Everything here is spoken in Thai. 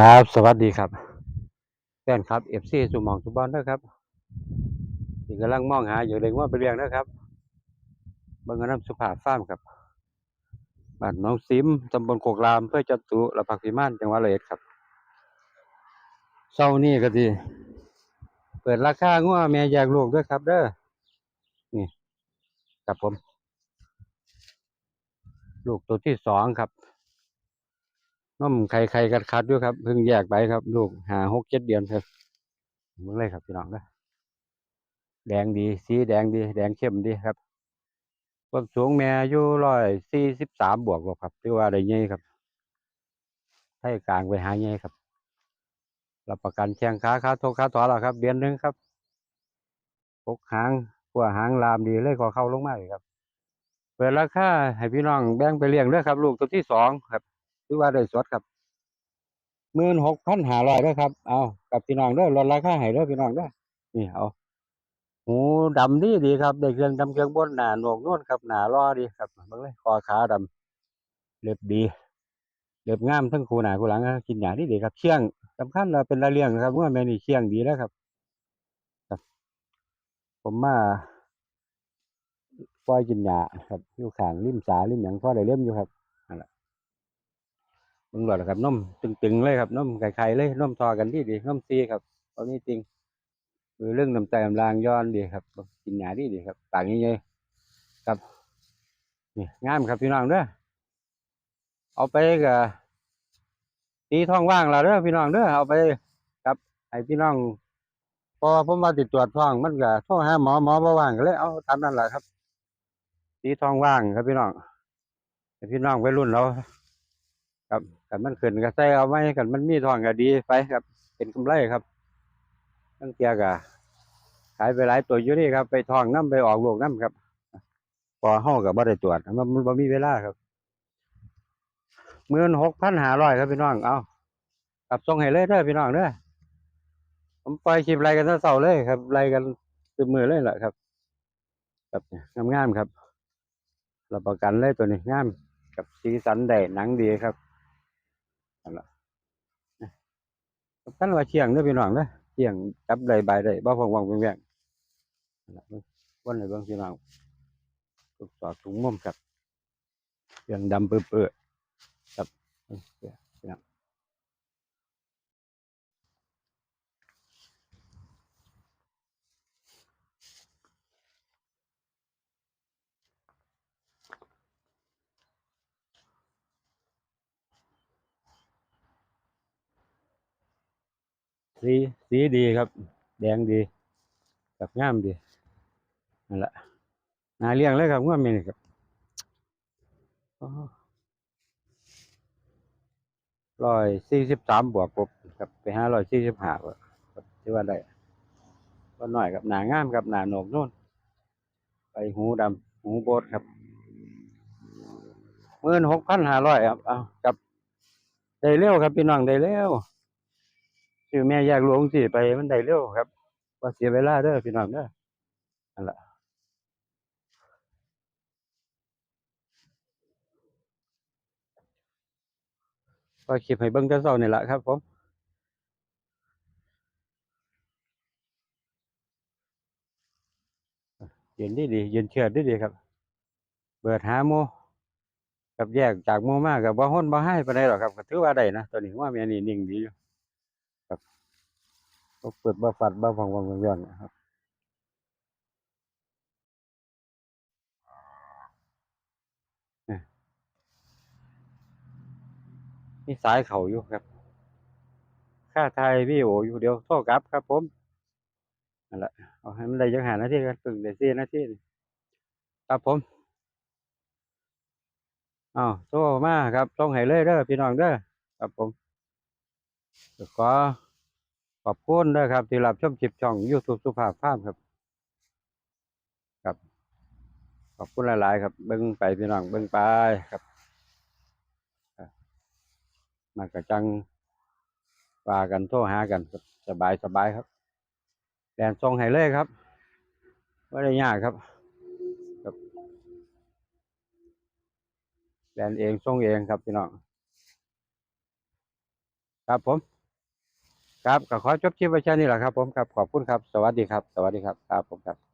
ครับ สวัสดีครับแฟนครับเอฟซีสุมองสุบอลนะครับที่กำลังมองหาอยู่เลยว่าไปเรียงนะครับบิ่งกันน้ำสุภาพฟ้ามครับบ้านหน้องซิมตำบลโคกรามเพื่อจัตุระพักพิมานจังหวัดระยครับเช้านี้ก็ดีเปิดราคางัวแม่แยกลูกด้วยครับ เด้อนี่ครับผม ลูกตัวที่สองครับ น้มไข่ไข่กัดคัดด้วยครับเพิ่งแยกไปครับ ลูกหาหกเจ็ดเดือนครับเบิ่งเลยครับพี่น้องเด้อแดงดี สีแดงดี แดงเข้มดีครับความสูงแม่อยู่ร้อยสี่สิบสามบวกหรอกครับถือว่าได้ใหญ่ครับให้กลางไปหาใหญ่ครับ รับประกันแข้งขาขาโทขาถอแล้วครับ เดือนหนึ่งครับปกหางขัวหางลามดีเลยขอเข้าลงมากครับ เปิดราคาให้พี่น้องแบ่งไปเลี้ยงเด้อครับ ลูกตัวที่สองครับ ถือว่าได้สดครับหมื่นหกพันห้าร้อยด้อครับ เอากับพี่น้องด้อลดราคาให้ด้อพี่น้องด้อนี่เอาหูดำดีดีครับได้เครื่องดำเครื่องบนหนาหนวกน่นครับหนารอดีครับเบิ่งเลยคอขาดำเล็บดีเล็บงามทั้งคู่หน้าคู่หลังกินหยาที่ดีครับเชี่ยงสำคัญเราเป็นระเลียงครับเมื่อแม่นี่เชี่ยงดีแล้วครับ ครับ ผมมาปล่อยกินหญ้าครับอยู่ขางริมสาริมหยังพอได้เล่มอยู่ครับ เบิ่งหลอดครับนมตึงๆเลยครับนมไข่ๆเลยนมทอกันที่ดีนมซีครับตอนนี้จริงคือเรื่องน้ำใจน้ำลางย้อนดีครับกินหญ้าที่ดีครับต่างนี้เลยครับนี่งามครับพี่น้องเด้อเอาไปกับตีท้องว่างแล้วเด้อพี่น้องเด้อเอาไปครับให้พี่น้องพอผมมาติดตรวจท้องมันก็โทรหาหมอหมอบ่ว่างก็เลยเอาตามนั้นแหละครับสีท้องว่างครับพี่น้องพี่น้องไปรุ่นเรา ครับกันมันขึ้นก็ใส่เอาไว้กันมันมีทองก็ดีไปครับ เป็นกำไรครับตั้งเตียกะขายไปหลายตัวอยู่นี่ครับ ไปทองน้ำไปออกลูกน้ำครับ พอห้องกับบ่ได้ตรวจมันมันบ่มีเวลาครับหมื่นหกพันหาร้อยครับพี่น้องเอากลับส่งให้เลยเด้อพี่น้องเด้อผมปล่อยคลิปไล่กันเสาร์เลยครับไล่กันตืมมือเลยแหละครับครับงามๆครับรับประกันเลยตัวนี้งามกับสีสันได้หนังดีครับ นั่นแหละกันว่าเชียงเด้อพี่น้องเด้อเชียงจับได้ใบได้บ่พองวังเวียงเบิ่งวันไหนบางพี่น้องตุกสอดถุงมุมครับเชียงดำเปื้อๆครับเบิ่งเสียพี่น้อง สีสีดีครับ แดงดีกับงามดีนั่นแหละนาเลี้ยงเลยครับว่ามีนี่ครับร้อยสี่สิบสามบวกครบครับไปห้าร้อยสี่สิบห้าครับที่ว่าได้ก็หน่อยครับหนางามครับหนาโหนกโน่นไปหูดำหูโบดครับหมื่นหกพันห้าร้อยครับเอากับได้เร็วครับพี่น้องได้เร็ว ชื่อแม่แยกหลวงสิไปมันได้เร็วครับว่าเสียเวลาเด้อพี่น้องเด้อนั่นแหละก็คลิปให้เบิ่งแต่เช้านี่แหละครับผมยืนดีดียืนเชื่อดีดีครับเปิดหาโมกับแยกจากโมมากกับบ่ฮ้นบ่ให้ปานใดหรอกครับก็ถือว่าได้นะตัวนี้ว่าม่นี่นิ่งดีอยู่ ครับบ่เปิดบ่ฟัดบ่ฟังฟังฟังย้อนนะครับนี่สายเขาอยู่ครับ ค่าไทยพี่โออยู่เดียวโทรกลับครับผมนั่นแหละเอาให้มันได้จักหาหน้าที่กันปึงได้สี่นาที่ครับผมอ้าวโทรมากครับส่งให้เลยเด้อพี่น้องเด้อครับผม ขอขอบคุณด้อครับ ที่รับชมคลิปช่อง YouTube สุภาพฟาร์มครับ ครับ ขอบคุณหลาย ๆ ครับ เบิ่งไปพี่น้องเบิ่งไปครับมากระจังว่ากันโทรหากันสบายสบายครับแดนส่งให้เลยครับไม่ได้ยากครับครับแดนเองส่งเองครับพี่น้อง ครับผม ครับก็ขอจบคลิปไว้แค่นี้แหละครับผมครับขอบคุณครับ สวัสดีครับ สวัสดีครับครับผมครับ